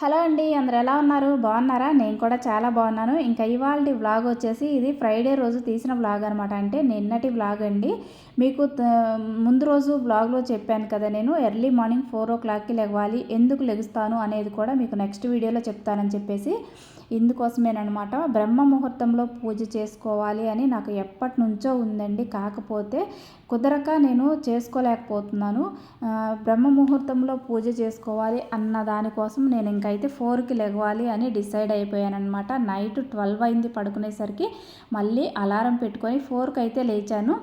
Hello అండి అందరు ఎలా ఉన్నారు? బాగున్నారా? నేను కూడా చాలా బాగున్నాను. ఇంకా ఇవాళ వ్లాగ్ వచ్చేసి ఇది ఫ్రైడే రోజు తీసిన వ్లాగ్ అనమాట అంటే నిన్నటి వ్లాగ్ అండి. మీకు ముందు రోజు వ్లాగ్లో చెప్పాను కదా నేను ఎర్లీ మార్నింగ్ ఫోర్ ఓ క్లాక్కి లెగవాలి ఎందుకు లెగుస్తాను అనేది కూడా మీకు నెక్స్ట్ వీడియోలో చెప్తానని చెప్పేసి ఇందుకోసమేనమాట బ్రహ్మ ముహూర్తంలో పూజ చేసుకోవాలి అని నాకు ఎప్పటి నుంచో ఉందండి. కాకపోతే కుదరక నేను చేసుకోలేకపోతున్నాను. బ్రహ్మ ముహూర్తంలో పూజ చేసుకోవాలి అన్న దానికోసం నేను ఇంకైతే ఫోర్కి లెగవాలి అని డిసైడ్ అయిపోయానమాట నైట్ ట్వెల్వ్ అయింది పడుకునేసరికి. మళ్ళీ అలారం పెట్టుకొని ఫోర్కి అయితే లేచాను.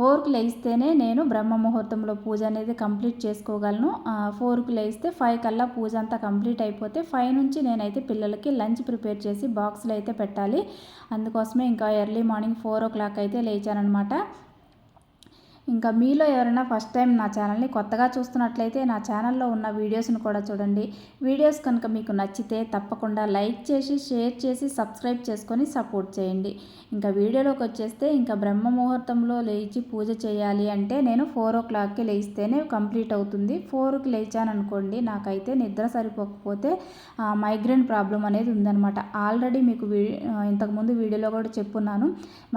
ఫోర్కి లేస్తేనే నేను బ్రహ్మ ముహూర్తంలో పూజ అనేది కంప్లీట్ చేసుకోగలను. ఫోర్కి లేస్తే ఫైవ్ కల్లా పూజ అంతా కంప్లీట్ అయిపోతే ఫైవ్ నుంచి నేనైతే పిల్లలకి లంచ్ ప్రిపేర్ చేసి బాక్స్లో అయితే పెట్టాలి. అందుకోసమే ఇంకా early morning four o'clock అయితే లేచానమాట ఇంకా మీలో ఎవరైనా ఫస్ట్ టైం నా ఛానల్ని కొత్తగా చూస్తున్నట్లయితే నా ఛానల్లో ఉన్న వీడియోస్ని కూడా చూడండి. వీడియోస్ కనుక మీకు నచ్చితే తప్పకుండా లైక్ చేసి షేర్ చేసి సబ్స్క్రైబ్ చేసుకొని సపోర్ట్ చేయండి. ఇంకా వీడియోలోకి వచ్చేస్తే ఇంకా బ్రహ్మ ముహూర్తంలో లేచి పూజ చేయాలి అంటే నేను ఫోర్ ఓ క్లాక్కి లేస్తేనే కంప్లీట్ అవుతుంది. ఫోర్కి లేచాను అనుకోండి నాకైతే నిద్ర సరిపోకపోతే మైగ్రేన్ ప్రాబ్లం అనేది ఉందనమాట ఆల్రెడీ మీకు ఇంతకుముందు వీడియోలో కూడా చెప్పున్నాను.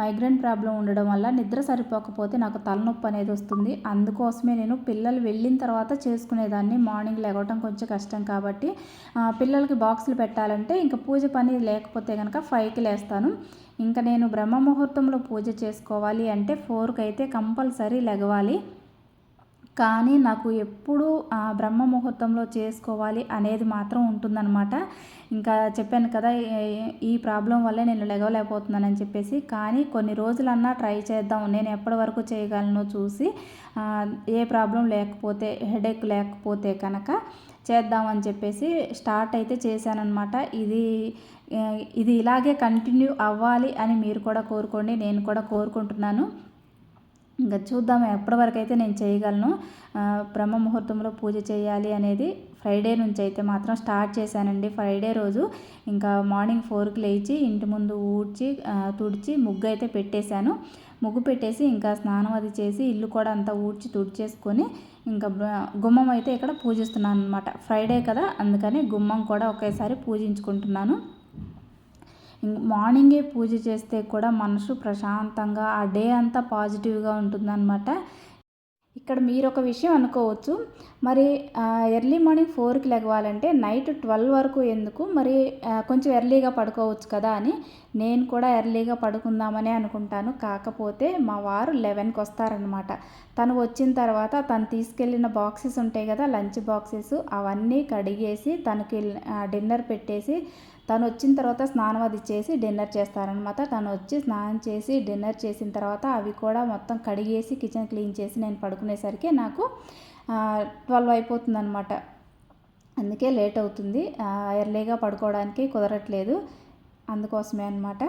మైగ్రేన్ ప్రాబ్లం ఉండడం వల్ల నిద్ర సరిపోకపోతే నాకు తలనొప్పి నొప్పి అనేది వస్తుంది. అందుకోసమే నేను పిల్లలు వెళ్ళిన తర్వాత చేసుకునేదాన్ని. మార్నింగ్ లేవటం కొంచెం కష్టం కాబట్టి పిల్లలకి బాక్సులు పెట్టాలంటే ఇంకా పూజ పని లేకపోతే కనుక ఫైవ్కి లేస్తాను. ఇంకా నేను బ్రహ్మ ముహూర్తంలో పూజ చేసుకోవాలి అంటే ఫోర్కి అయితే కంపల్సరీ లెగవాలి. కానీ నాకు ఎప్పుడు బ్రహ్మ ముహూర్తంలో చేసుకోవాలి అనేది మాత్రం ఉంటుందన్నమాట. ఇంకా చెప్పాను కదా ఈ ప్రాబ్లం వల్లే నేను లెగవలేకపోతున్నానని చెప్పేసి. కానీ కొన్ని రోజులన్నా ట్రై చేద్దాం నేను ఎప్పటి వరకు చేయగలను చూసి ఏ ప్రాబ్లం లేకపోతే హెడేక్ లేకపోతే కనుక చేద్దామని చెప్పేసి స్టార్ట్ అయితే చేశానమాట ఇది ఇది ఇలాగే కంటిన్యూ అవ్వాలి అని మీరు కూడా కోరుకోండి నేను కూడా కోరుకుంటున్నాను. ఇంకా చూద్దాం ఎప్పటి వరకు అయితే నేను చేయగలను. బ్రహ్మ ముహూర్తంలో పూజ చేయాలి అనేది ఫ్రైడే నుంచి అయితే మాత్రం స్టార్ట్ చేశానండి. ఫ్రైడే రోజు ఇంకా మార్నింగ్ ఫోర్కి లేచి ఇంటి ముందు ఊడ్చి తుడిచి ముగ్గు అయితే పెట్టేశాను. ముగ్గు పెట్టేసి ఇంకా స్నానం అది చేసి ఇల్లు కూడా అంతా ఊడ్చి తుడిచేసుకొని ఇంకా గుమ్మం అయితే ఇక్కడ పూజిస్తున్నాను అనమాట ఫ్రైడే కదా అందుకని గుమ్మం కూడా ఒకేసారి పూజించుకుంటున్నాను. మార్నింగే పూజ చేస్తే కూడా మనసు ప్రశాంతంగా ఆ డే అంతా పాజిటివ్గా ఉంటుందన్నమాట. ఇక్కడ మీరు ఒక విషయం అనుకోవచ్చు. మరి ఎర్లీ మార్నింగ్ ఫోర్కి లెగవాలంటే నైట్ ట్వెల్వ్ వరకు ఎందుకు? మరి కొంచెం ఎర్లీగా పడుకోవచ్చు కదా అని. నేను కూడా ఎర్లీగా పడుకుందామని అనుకుంటాను. కాకపోతే మా వారు లెవెన్కి వస్తారనమాట తను వచ్చిన తర్వాత తను తీసుకెళ్ళిన బాక్సెస్ ఉంటాయి కదా లంచ్ బాక్సెస్ అవన్నీ కడిగేసి తనకి డిన్నర్ పెట్టేసి తను వచ్చిన తర్వాత స్నానం అది చేసి డిన్నర్ చేస్తారనమాట తను వచ్చి స్నానం చేసి డిన్నర్ చేసిన తర్వాత అవి కూడా మొత్తం కడిగేసి కిచెన్ క్లీన్ చేసి నేను పడుకునేసరికి నాకు ట్వెల్వ్ అయిపోతుందనమాట అందుకే లేట్ అవుతుంది. ఎర్లీగా పడుకోవడానికి కుదరట్లేదు. అందుకోసమే అనమాట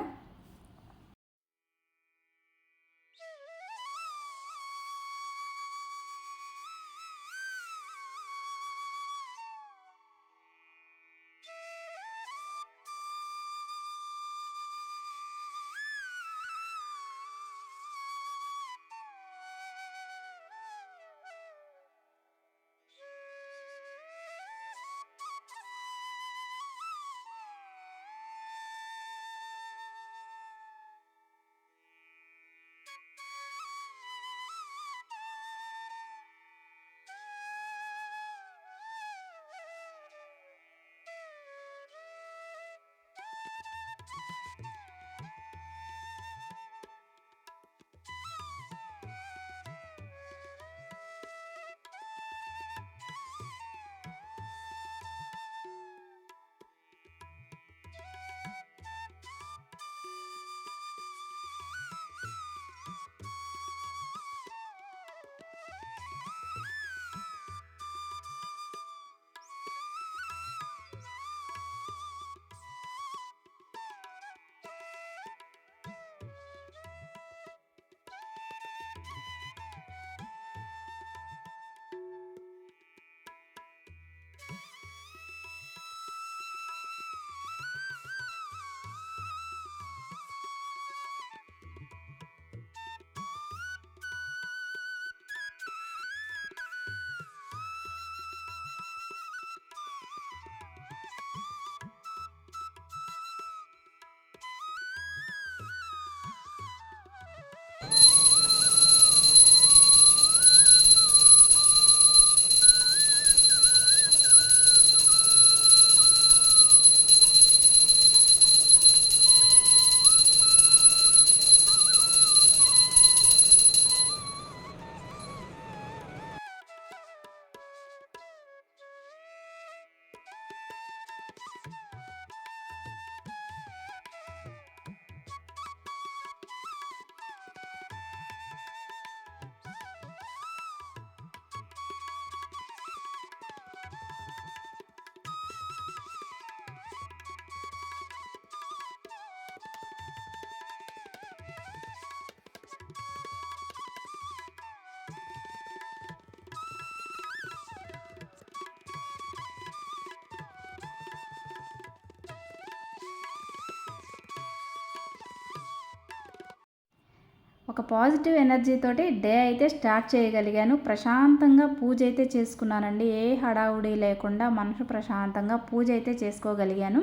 ఒక పాజిటివ్ ఎనర్జీ తోటి డే అయితే స్టార్ట్ చేయగలిగాను. ప్రశాంతంగా పూజ అయితే చేసుకున్నానండి. ఏ హడావుడి లేకుండా మనసు ప్రశాంతంగా పూజ అయితే చేసుకోగలిగాను.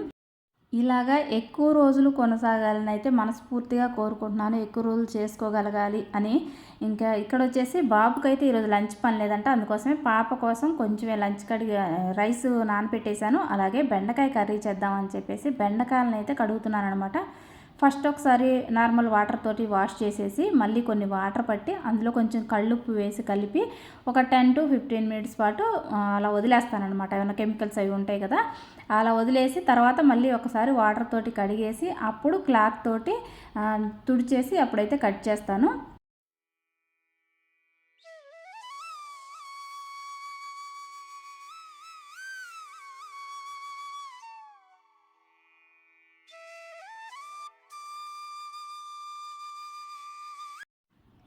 ఇలాగా ఎక్కువ రోజులు కొనసాగాలని అయితే మనస్ఫూర్తిగా కోరుకుంటున్నాను. ఎక్కువ రోజులు చేసుకోగలగాలి అని. ఇంకా ఇక్కడ వచ్చేసి బాబుకి అయితే ఈరోజు లంచ్ పని లేదంట. అందుకోసమే పాప కోసం కొంచెమే లంచ్ కడిగి రైస్ నానపెట్టేశాను. అలాగే బెండకాయ కర్రీ చేద్దామని చెప్పేసి బెండకాయలను అయితే కడుగుతున్నాను అనమాట ఫస్ట్ ఒకసారి నార్మల్ వాటర్ తోటి వాష్ చేసేసి మళ్ళీ కొన్ని వాటర్ పట్టి అందులో కొంచెం కళ్ళుప్పు వేసి కలిపి ఒక టెన్ టు ఫిఫ్టీన్ మినిట్స్ పాటు అలా వదిలేస్తానమాట ఏమైనా కెమికల్స్ అవి ఉంటాయి కదా అలా వదిలేసి తర్వాత మళ్ళీ ఒకసారి వాటర్ తోటి కడిగేసి అప్పుడు క్లాత్ తోటి తుడిచేసి అప్పుడైతే కట్ చేస్తాను.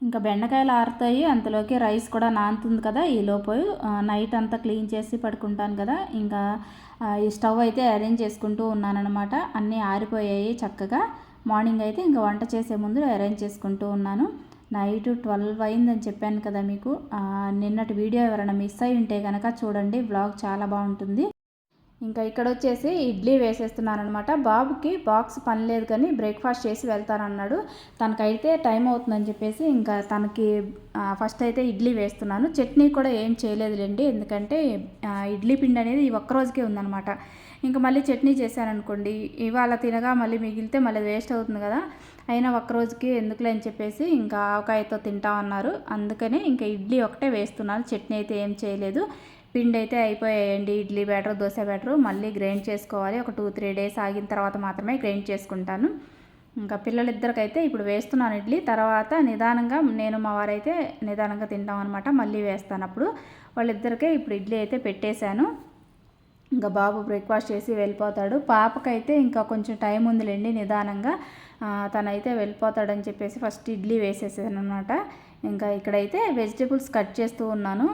ఇంకా బెండకాయలు ఆరుతాయి. అంతలోకి రైస్ కూడా నానుతుంది కదా ఈలోపు నైట్ అంతా క్లీన్ చేసి పడుకుంటాను కదా. ఇంకా ఈ స్టవ్ అయితే అరేంజ్ చేసుకుంటూ ఉన్నానమాట అన్నీ ఆరిపోయాయి చక్కగా. మార్నింగ్ అయితే ఇంకా వంట చేసే ముందు అరేంజ్ చేసుకుంటూ ఉన్నాను. నైట్ ట్వెల్వ్ అయిందని చెప్పాను కదా మీకు. నిన్నటి వీడియో ఎవరైనా మిస్ అయి ఉంటే కనుక చూడండి. బ్లాగ్ చాలా బాగుంటుంది. ఇంకా ఇక్కడ వచ్చేసి ఇడ్లీ వేసేస్తున్నానన్నమాట బాబుకి బాక్స్ పని లేదు కానీ బ్రేక్ఫాస్ట్ చేసి వెళ్తానన్నాడు. తనకైతే టైం అవుతుందని చెప్పేసి ఇంకా తనకి ఫస్ట్ అయితే ఇడ్లీ వేస్తున్నాను. చట్నీ కూడా ఏం చేయలేదులేండి. ఎందుకంటే ఇడ్లీ పిండి అనేది ఈ ఒక్కరోజుకే ఉందనమాట. ఇంకా మళ్ళీ చట్నీ చేశాను అనుకోండి ఇవాళ తినగా మళ్ళీ మిగిలితే మళ్ళీ వేస్ట్ అవుతుంది కదా. అయినా ఒక్కరోజుకి ఎందుకులే అని చెప్పేసి ఇంకా ఆవకాయతో తింటామన్నారు. అందుకని ఇంకా ఇడ్లీ ఒకటే వేస్తున్నాను. చట్నీ అయితే ఏం చేయలేదు. పిండి అయితే అయిపోయాయండి. ఇడ్లీ బ్యాటర్ దోశ బ్యాటర్ మళ్ళీ గ్రైండ్ చేసుకోవాలి. ఒక టూ త్రీ డేస్ ఆగిన తర్వాత మాత్రమే గ్రైండ్ చేసుకుంటాను. ఇంకా పిల్లలిద్దరికైతే ఇప్పుడు వేస్తున్నాను ఇడ్లీ. తర్వాత నిదానంగా నేను మా వారైతే నిదానంగా తింటాం అనమాట మళ్ళీ వేస్తాను అప్పుడు. వాళ్ళిద్దరికే ఇప్పుడు ఇడ్లీ అయితే పెట్టేశాను. ఇంకా బాబు బ్రేక్ఫాస్ట్ చేసి వెళ్ళిపోతాడు. పాపకైతే ఇంకా కొంచెం టైం ఉందిలేండి నిదానంగా. తనైతే వెళ్ళిపోతాడని చెప్పేసి ఫస్ట్ ఇడ్లీ వేసేసాను అనమాట ఇంకా ఇక్కడైతే వెజిటేబుల్స్ కట్ చేస్తూ ఉన్నాను.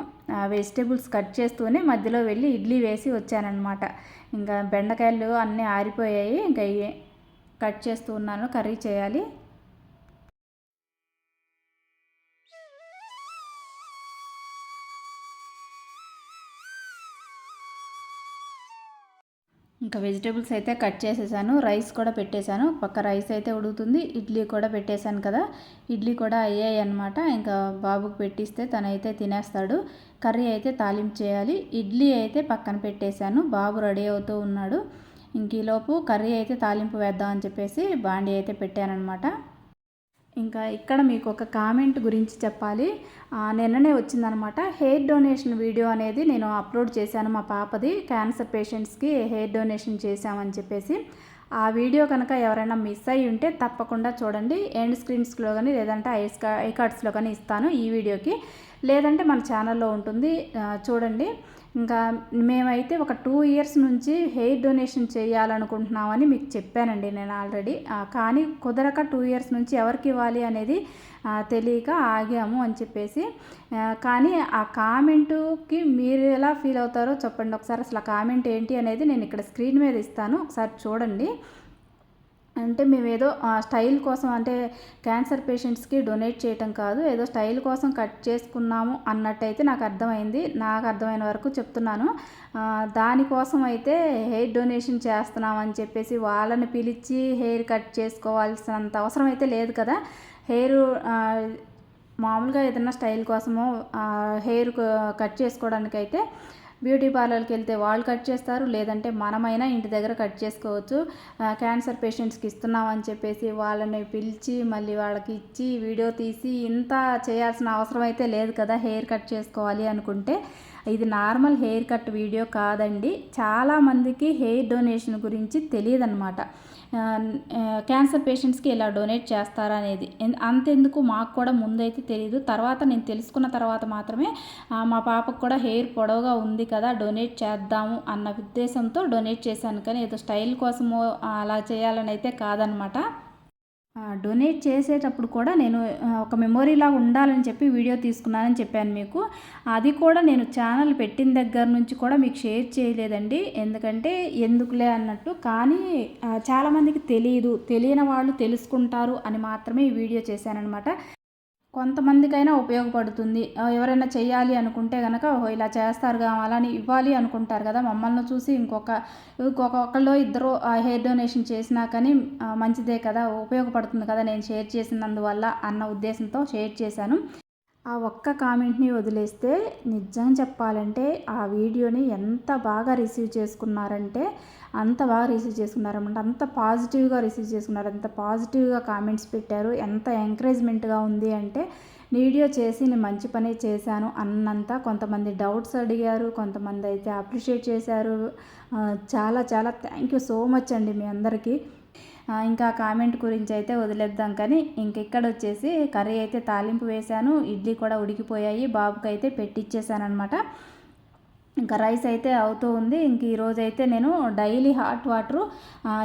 వెజిటేబుల్స్ కట్ చేస్తూనే మధ్యలో వెళ్ళి ఇడ్లీ వేసి వచ్చానమాట ఇంకా బెండకాయలు అన్నీ ఆరిపోయాయి. ఇంకా కట్ చేస్తూ ఉన్నాను. కర్రీ చేయాలి. ఇంకా వెజిటేబుల్స్ అయితే కట్ చేసేసాను. రైస్ కూడా పెట్టేశాను. పక్క రైస్ అయితే ఉడుకుతుంది. ఇడ్లీ కూడా పెట్టేశాను కదా. ఇడ్లీ కూడా అయ్యాయి అనమాట ఇంకా బాబుకి పెట్టిస్తే తనైతే తినేస్తాడు. కర్రీ అయితే తాలింపు చేయాలి. ఇడ్లీ అయితే పక్కన పెట్టేశాను. బాబు రెడీ అవుతూ ఉన్నాడు. ఇంక ఈలోపు కర్రీ అయితే తాలింపు వేద్దాం అని చెప్పేసి బాండీ అయితే పెట్టానమాట ఇంకా ఇక్కడ మీకు ఒక కామెంట్ గురించి చెప్పాలి. నిన్ననే వచ్చిందనమాట. హెయిర్ డొనేషన్ వీడియో అనేది నేను అప్లోడ్ చేశాను మా పాపది. క్యాన్సర్ పేషెంట్స్కి హెయిర్ డొనేషన్ చేశామని చెప్పేసి. ఆ వీడియో కనుక ఎవరైనా మిస్ అయ్యి ఉంటే తప్పకుండా చూడండి. ఎండ్ స్క్రీన్స్లో కానీ లేదంటే ఐస్ ఐ కార్డ్స్లో కానీ ఇస్తాను ఈ వీడియోకి. లేదంటే మన ఛానల్లో ఉంటుంది. చూడండి. ఇంకా మేమైతే ఒక టూ ఇయర్స్ నుంచి హెయిర్ డొనేషన్ చేయాలనుకుంటున్నామని మీకు చెప్పానండి నేను ఆల్రెడీ. కానీ కుదరక టూ ఇయర్స్ నుంచి ఎవరికి ఇవ్వాలి అనేది తెలియక ఆగాము అని చెప్పేసి. కానీ ఆ కామెంటుకి మీరు ఎలా ఫీల్ అవుతారో చెప్పండి. ఒకసారి అసలు ఆ కామెంట్ ఏంటి అనేది నేను ఇక్కడ స్క్రీన్ మీద ఇస్తాను. ఒకసారి చూడండి. అంటే మేము ఏదో స్టైల్ కోసం అంటే క్యాన్సర్ పేషెంట్స్కి డొనేట్ చేయటం కాదు ఏదో స్టైల్ కోసం కట్ చేసుకున్నాము అన్నట్టయితే నాకు అర్థమైంది. నాకు అర్థమైన వరకు చెప్తున్నాను. దానికోసం అయితే హెయిర్ డొనేషన్ చేస్తున్నామని చెప్పేసి వాళ్ళని పిలిచి హెయిర్ కట్ చేసుకోవాల్సినంత అవసరం అయితే లేదు కదా. హెయిర్ మామూలుగా ఏదైనా స్టైల్ కోసమో హెయిర్ కట్ చేసుకోవడానికైతే బ్యూటీ పార్లర్కి వెళ్తే వాళ్ళు కట్ చేస్తారు లేదంటే మనమైనా ఇంటి దగ్గర కట్ చేసుకోవచ్చు. క్యాన్సర్ పేషెంట్స్కి ఇస్తున్నామని చెప్పేసి వాళ్ళని పిలిచి మళ్ళీ వాళ్ళకి ఇచ్చి వీడియో తీసి ఇంత చేయాల్సిన అవసరం అయితే లేదు కదా హెయిర్ కట్ చేసుకోవాలి అనుకుంటే. ఇది నార్మల్ హెయిర్ కట్ వీడియో కాదండి. చాలామందికి హెయిర్ డొనేషన్ గురించి తెలియదన్నమాట. క్యాన్సర్ పేషెంట్స్కి ఇలా డొనేట్ చేస్తారా అనేది. అంతెందుకు మాకు కూడా ముందైతే తెలియదు తర్వాత నేను తెలుసుకున్న తర్వాత మాత్రమే మా పాపకు కూడా హెయిర్ పొడవుగా ఉంది కదా డొనేట్ చేద్దాము అన్న ఉద్దేశంతో డొనేట్ చేశాను. కానీ ఏదో స్టైల్ కోసమో అలా చేయాలని అయితే కాదనమాట డొనేట్ చేసేటప్పుడు కూడా నేను ఒక మెమొరీలా ఉండాలని చెప్పి వీడియో తీసుకున్నానని చెప్పాను మీకు. అది కూడా నేను ఛానల్ పెట్టిన దగ్గర నుంచి కూడా మీకు షేర్ చేయలేదండి. ఎందుకంటే ఎందుకులే అన్నట్టు. కానీ చాలామందికి తెలియదు తెలియని వాళ్ళు తెలుసుకుంటారు అని మాత్రమే ఈ వీడియో చేశానన్నమాట. కొంతమందికైనా ఉపయోగపడుతుంది. ఎవరైనా చేయాలి అనుకుంటే కనుక ఓహో ఇలా చేస్తారు కదా అలాని ఇవ్వాలి అనుకుంటారు కదా. మమ్మల్ని చూసి ఇంకొక ఇంకొకళ్ళు ఇద్దరు హెయిర్ డొనేషన్ చేసినా కానీ మంచిదే కదా ఉపయోగపడుతుంది కదా నేను షేర్ చేసినందువల్ల అన్న ఉద్దేశంతో షేర్ చేశాను. ఆ ఒక్క కామెంట్ని వదిలేస్తే నిజం చెప్పాలంటే ఆ వీడియోని ఎంత బాగా రిసీవ్ చేసుకున్నారంటే అంత బాగా రిసీవ్ చేసుకున్నారనమాట అంత పాజిటివ్గా రిసీవ్ చేసుకున్నారు. అంత పాజిటివ్గా కామెంట్స్ పెట్టారు. ఎంత ఎంకరేజ్మెంట్గా ఉంది అంటే వీడియో చేసి నేను మంచి పని చేశాను అన్నంత కొంతమంది డౌట్స్ అడిగారు. కొంతమంది అయితే అప్రిషియేట్ చేశారు. చాలా చాలా థ్యాంక్ యూ సో మచ్ అండి మీ అందరికీ. ఇంకా కామెంట్ గురించి అయితే వదిలేద్దాం. కానీ ఇంక ఇక్కడ వచ్చేసి కర్రీ అయితే తాలింపు వేశాను. ఇడ్లీ కూడా ఉడికిపోయాయి. బాబుకి అయితే పెట్టిచ్చేసాను అనమాట ఇంకా రైస్ అయితే అవుతూ ఉంది. ఇంక ఈరోజు అయితే నేను డైలీ హాట్ వాటరు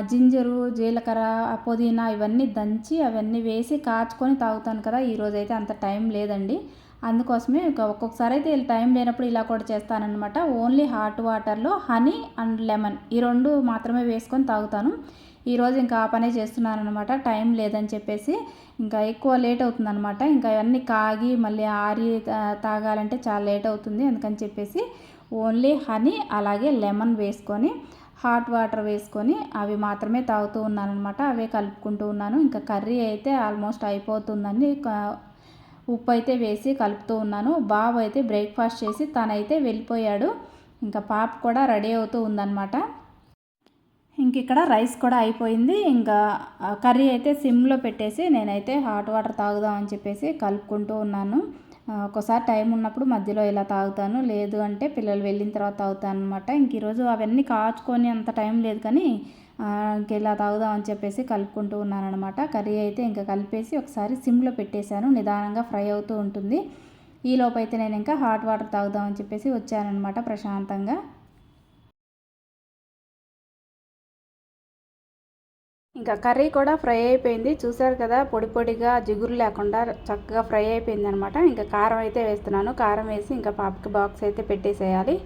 జింజరు జీలకర్ర పుదీనా ఇవన్నీ దంచి అవన్నీ వేసి కాచుకొని తాగుతాను కదా. ఈరోజు అయితే అంత టైం లేదండి. అందుకోసమే ఒక్కొక్కసారి అయితే టైం లేనప్పుడు ఇలా కూడా చేస్తానన్నమాట. ఓన్లీ హాట్ వాటర్లో హనీ అండ్ లెమన్ ఈ రెండు మాత్రమే వేసుకొని తాగుతాను. ఈరోజు ఇంకా ఆ పనే చేస్తున్నాను అనమాట టైం లేదని చెప్పేసి ఇంకా ఎక్కువ లేట్ అవుతుంది అనమాట ఇంకా అవన్నీ కాగి మళ్ళీ ఆరి తా- తాగాలంటే చాలా లేట్ అవుతుంది. అందుకని చెప్పేసి ఓన్లీ హనీ అలాగే లెమన్ వేసుకొని హాట్ వాటర్ వేసుకొని అవి మాత్రమే తాగుతూ ఉన్నాను అనమాట అవే కలుపుకుంటూ ఉన్నాను. ఇంకా కర్రీ అయితే ఆల్మోస్ట్ అయిపోతుందండి. ఉప్పు అయితే వేసి కలుపుతూ ఉన్నాను. బాబు అయితే బ్రేక్ఫాస్ట్ చేసి తనైతే వెళ్ళిపోయాడు. ఇంకా పాప కూడా రెడీ అవుతూ ఉందన్నమాట. ఇంక ఇక్కడ రైస్ కూడా అయిపోయింది. ఇంకా కర్రీ అయితే సిమ్లో పెట్టేసి నేనైతే హాట్ వాటర్ తాగుదాం అని చెప్పేసి కలుపుకుంటూ ఉన్నాను. ఒకసారి టైం ఉన్నప్పుడు మధ్యలో ఇలా తాగుతాను. లేదు అంటే పిల్లలు వెళ్ళిన తర్వాత తాగుతాను అనమాట ఇంక ఈరోజు అవన్నీ కాచుకొని అంత టైం లేదు కానీ ఇంకెలా ఇంక ఇలా తాగుదామని చెప్పేసి కలుపుకుంటూ ఉన్నానమాట కర్రీ అయితే ఇంకా కలిపేసి ఒకసారి సిమ్లో పెట్టేశాను. నిదానంగా ఫ్రై అవుతూ ఉంటుంది. ఈ లోపు అయితే నేను ఇంకా హాట్ వాటర్ తాగుదామని చెప్పేసి వచ్చానమాట ప్రశాంతంగా. ఇంకా కర్రీ కూడా ఫ్రై అయిపోయింది. చూసారు కదా పొడి పొడిగా జిగురు లేకుండా చక్కగా ఫ్రై అయిపోయింది అనమాట ఇంకా కారం అయితే వేస్తున్నాను. కారం వేసి ఇంకా పాపకి బాక్స్ అయితే పెట్టేసేయాలి.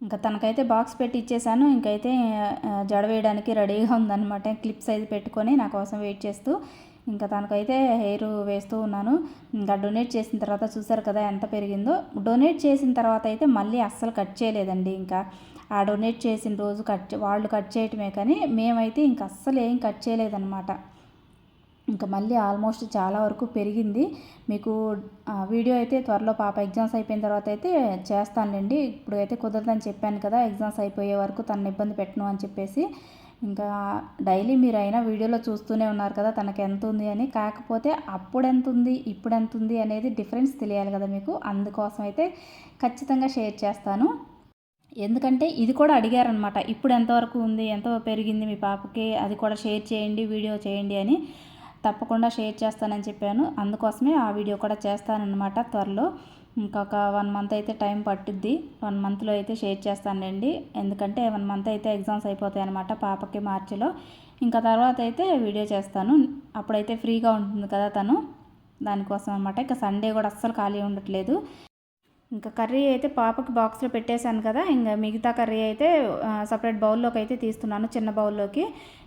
ఇంకా తనకైతే బాక్స్ పెట్టి ఇచ్చేసాను. ఇంకైతే ఆ, జడ వేయడానికి రెడీగా ఉందన్నమాట. క్లిప్స్ అయితే పెట్టుకొని నా కోసం వెయిట్ చేస్తూ ఇంకా తనకైతే హెయిర్ వేస్తూ ఉన్నాను. ఇంకా డొనేట్ చేసిన తర్వాత చూసారు కదా ఎంత పెరిగిందో. డొనేట్ చేసిన తర్వాత అయితే మళ్ళీ అస్సలు కట్ చేయలేదండి ఇంకా. ఆ డొనేట్ చేసిన రోజు కట్ వాళ్ళు కట్ చేయటమే కానీ మేమైతే ఇంక అస్సలు ఏం కట్ చేయలేదన్నమాట. ఇంకా మళ్ళీ ఆల్మోస్ట్ చాలా వరకు పెరిగింది. మీకు వీడియో అయితే త్వరలో పాప ఎగ్జామ్స్ అయిపోయిన తర్వాత అయితే చేస్తానులేండి. ఇప్పుడు అయితే కుదరదని చెప్పాను కదా ఎగ్జామ్స్ అయిపోయే వరకు తనని ఇబ్బంది పెట్టను అని చెప్పేసి. ఇంకా డైలీ మీరు అయినా వీడియోలో చూస్తూనే ఉన్నారు కదా తనకు ఎంత ఉంది అని. కాకపోతే అప్పుడు ఎంత ఉంది ఇప్పుడు ఎంత ఉంది అనేది డిఫరెన్స్ తెలియాలి కదా మీకు. అందుకోసం అయితే ఖచ్చితంగా షేర్ చేస్తాను. ఎందుకంటే ఇది కూడా అడిగారనమాట ఇప్పుడు ఎంతవరకు ఉంది ఎంత పెరిగింది మీ పాపకి? అది కూడా షేర్ చేయండి వీడియో చేయండి అని. తప్పకుండా షేర్ చేస్తానని చెప్పాను. అందుకోసమే ఆ వీడియో కూడా చేస్తానన్నమాట త్వరలో. ఇంకొక వన్ మంత్ అయితే టైం పట్టుద్ది. వన్ మంత్లో అయితే షేర్ చేస్తానండి ఎందుకంటే వన్ మంత్ అయితే ఎగ్జామ్స్ అయిపోతాయి అనమాట పాపకి మార్చిలో. ఇంకా తర్వాత అయితే వీడియో చేస్తాను. అప్పుడైతే ఫ్రీగా ఉంటుంది కదా తను. దానికోసం అనమాట ఇంకా సండే కూడా అస్సలు ఖాళీ ఉండట్లేదు. ఇంకా కర్రీ అయితే పాపకి బాక్స్లో పెట్టేశాను కదా ఇంకా మిగతా కర్రీ అయితే సపరేట్ బౌల్లోకి అయితే తీస్తున్నాను చిన్న బౌల్లోకి.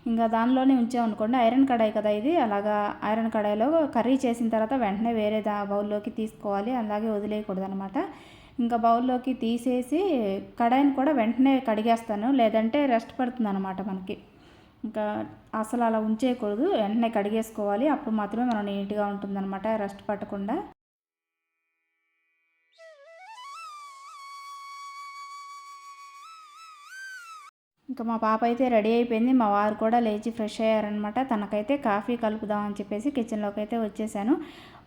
ఇంకా దానిలోనే ఉంచామనుకోండి ఐరన్ కడాయి కదా ఇది అలాగా ఐరన్ కడాయిలో కర్రీ చేసిన తర్వాత వెంటనే వేరే దా బౌల్లోకి తీసుకోవాలి అలాగే వదిలేయకూడదు అనమాట ఇంకా బౌల్లోకి తీసేసి కడాయిని కూడా వెంటనే కడిగేస్తాను లేదంటే రెస్ట్ పడుతుంది అనమాట మనకి. ఇంకా అసలు అలా ఉంచేయకూడదు వెంటనే కడిగేసుకోవాలి అప్పుడు మాత్రమే మనం నీట్గా ఉంటుందన్నమాట రెస్ట్ పట్టకుండా. ఇంకా మా పాప అయితే రెడీ అయిపోయింది. మా వారు కూడా లేచి ఫ్రెష్ అయ్యారనమాట తనకైతే కాఫీ కలుపుదామని చెప్పేసి కిచెన్లోకి అయితే వచ్చేసాను.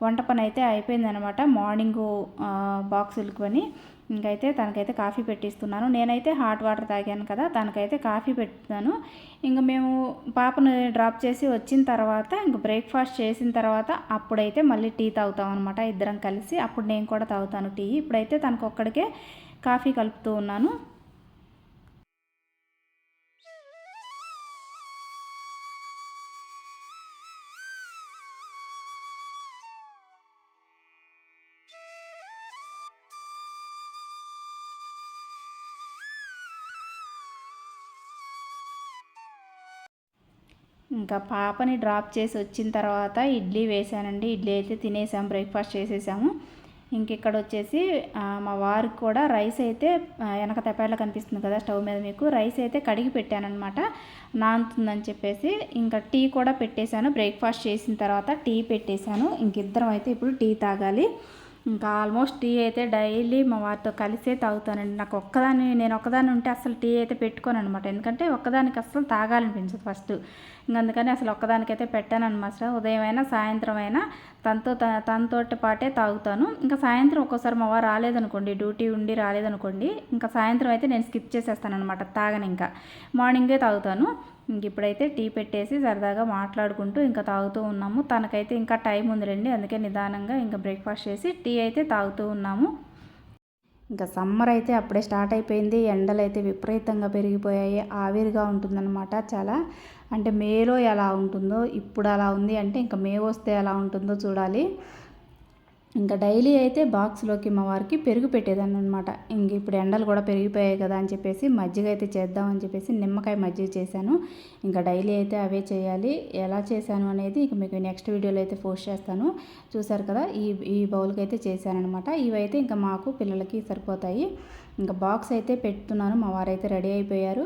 వంట పని అయితే అయిపోయిందనమాట మార్నింగ్ బాక్సులు కొని ఇంకైతే తనకైతే కాఫీ పెట్టిస్తున్నాను. నేనైతే హాట్ వాటర్ తాగాను కదా తనకైతే కాఫీ పెట్టుతాను. ఇంక మేము పాపను డ్రాప్ చేసి వచ్చిన తర్వాత ఇంక బ్రేక్ఫాస్ట్ చేసిన తర్వాత అప్పుడైతే మళ్ళీ టీ తాగుతాం అనమాట ఇద్దరం కలిసి. అప్పుడు నేను కూడా తాగుతాను టీ. ఇప్పుడైతే తనకు ఒక్కడికే కాఫీ కలుపుతూ ఉన్నాను. ఇంకా పాపని డ్రాప్ చేసి వచ్చిన తర్వాత ఇడ్లీ వేసానండి. ఇడ్లీ అయితే తినేసాం బ్రేక్ఫాస్ట్ చేసేసాము. ఇంక ఇక్కడ వచ్చేసి మా వారికి కూడా రైస్ అయితే వెనక తెపాయిలో కనిపిస్తుంది కదా స్టవ్ మీద మీకు. రైస్ అయితే కడిగి పెట్టానమాట నానుతుందని చెప్పేసి ఇంకా టీ కూడా పెట్టేశాను. బ్రేక్ఫాస్ట్ చేసిన తర్వాత టీ పెట్టేశాను. ఇంకిద్దరం అయితే ఇప్పుడు టీ తాగాలి. ఇంకా ఆల్మోస్ట్ టీ అయితే డైలీ మా వారితో కలిసే తాగుతానండి. నాకు ఒక్కదాన్ని నేను ఒక్కదాన్ని ఉంటే అసలు టీ అయితే పెట్టుకోను అనమాట ఎందుకంటే ఒక్కదానికి అసలు తాగాలనిపించదు ఫస్ట్. ఇంక అందుకని అసలు ఒక్కదానికైతే పెట్టాను అనమాట ఉదయం అయినా సాయంత్రం అయినా తనతో తనతో పాటే తాగుతాను. ఇంకా సాయంత్రం ఒక్కోసారి మా వారు రాలేదనుకోండి డ్యూటీ ఉండి రాలేదనుకోండి ఇంకా సాయంత్రం అయితే నేను స్కిప్ చేసేస్తాను అనమాట తాగను ఇంకా మార్నింగే తాగుతాను. ఇంక ఇప్పుడైతే టీ పెట్టేసి సరదాగా మాట్లాడుకుంటూ ఇంకా తాగుతూ ఉన్నాము. తనకైతే ఇంకా టైం ఉందిలేండి అందుకే నిదానంగా ఇంకా బ్రేక్ఫాస్ట్ చేసి టీ అయితే తాగుతూ ఉన్నాము. ఇంకా సమ్మర్ అయితే అప్పుడే స్టార్ట్ అయిపోయింది ఎండలు అయితే విపరీతంగా పెరిగిపోయాయి ఆవిరిగా ఉంటుందన్నమాట చాలా. అంటే మేలో ఎలా ఉంటుందో ఇప్పుడు అలా ఉంది అంటే ఇంకా మే వస్తే ఎలా ఉంటుందో చూడాలి. ఇంకా డైలీ అయితే బాక్స్లోకి మా వారికి పెరుగు పెట్టేదాన్ని అనమాట ఇంక ఇప్పుడు ఎండలు కూడా పెరిగిపోయాయి కదా అని చెప్పేసి మజ్జిగ అయితే చేద్దామని చెప్పేసి నిమ్మకాయ మజ్జిగ చేశాను. ఇంకా డైలీ అయితే అవే చేయాలి. ఎలా చేశాను అనేది ఇక మీకు నెక్స్ట్ వీడియోలో అయితే పోస్ట్ చేస్తాను. చూసారు కదా ఈ ఈ బౌల్కి అయితే చేశానమాట ఇవైతే ఇంకా మాకు పిల్లలకి సరిపోతాయి. ఇంకా బాక్స్ అయితే పెడుతున్నాను. మా వారైతే రెడీ అయిపోయారు.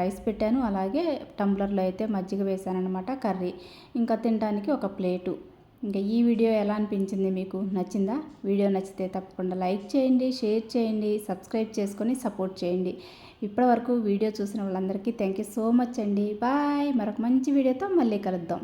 రైస్ పెట్టాను. అలాగే టంబ్లర్లో అయితే మజ్జిగ వేశానమాట అనమాట కర్రీ. ఇంకా తినడానికి ఒక ప్లేటు. ఇంకా ఈ వీడియో ఎలా అనిపించింది మీకు నచ్చిందా? వీడియో నచ్చితే తప్పకుండా లైక్ చేయండి షేర్ చేయండి సబ్స్క్రైబ్ చేసుకొని సపోర్ట్ చేయండి. ఇప్పటివరకు వీడియో చూసిన వాళ్ళందరికీ థ్యాంక్ యూ సో మచ్ అండి. బాయ్. మరొక మంచి వీడియోతో మళ్ళీ కలుద్దాం.